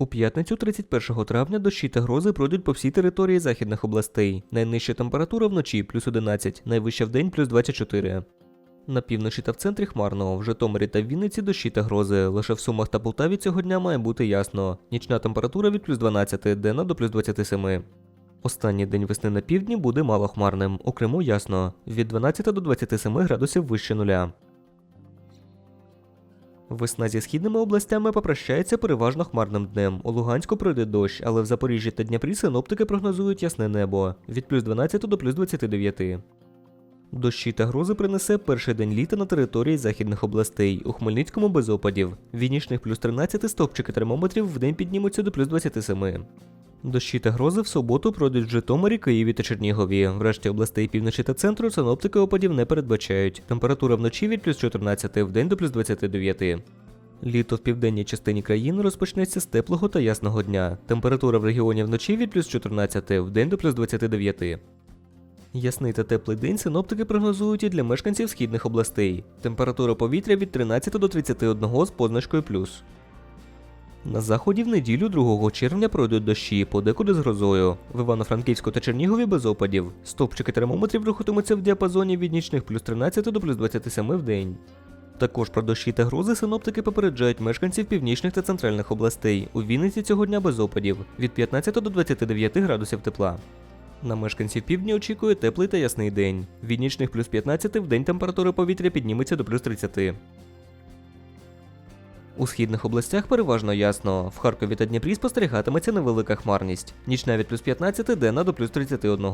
У п'ятницю 31 травня дощі та грози пройдуть по всій території західних областей. Найнижча температура вночі плюс 11, найвища вдень плюс 24. На півночі та в центрі хмарно, в Житомирі та в Вінниці дощі та грози. Лише в Сумах та Полтаві цього дня має бути ясно. Нічна температура від плюс 12, денна до плюс 27. Останній день весни на півдні буде малохмарним, у Криму ясно, від 12 до 27 градусів вище нуля. Весна зі східними областями попрощається переважно хмарним днем. У Луганську пройде дощ, але в Запоріжжі та Дніпрі синоптики прогнозують ясне небо від плюс 12 до плюс 29. Дощі та грози принесе перший день літа на території західних областей. У Хмельницькому без опадів. Від нічних плюс 13 стопчики термометрів в день піднімуться до плюс 27. Дощі та грози в суботу пройдуть в Житомирі, Києві та Чернігові. В решті областей півночі та центру синоптики опадів не передбачають. Температура вночі від плюс 14, в день до плюс 29. Літо в південній частині країни розпочнеться з теплого та ясного дня. Температура в регіоні вночі від плюс 14, в день до плюс 29. Ясний та теплий день синоптики прогнозують і для мешканців східних областей. Температура повітря від 13 до 31 з позначкою плюс. На заході в неділю 2 червня пройдуть дощі, подекуди з грозою. В Івано-Франківську та Чернігові без опадів. Стопчики термометрів рухатимуться в діапазоні від нічних плюс 13 до плюс 27 в день. Також про дощі та грози синоптики попереджають мешканців північних та центральних областей. У Вінниці цього дня без опадів від 15 до 29 градусів тепла. На мешканців півдня очікує теплий та ясний день. Від нічних плюс 15 в день температура повітря підніметься до плюс 30. У східних областях переважно ясно. В Харкові та Дніпрі спостерігатиметься невелика хмарність. Нічна від плюс 15, денна до плюс 31.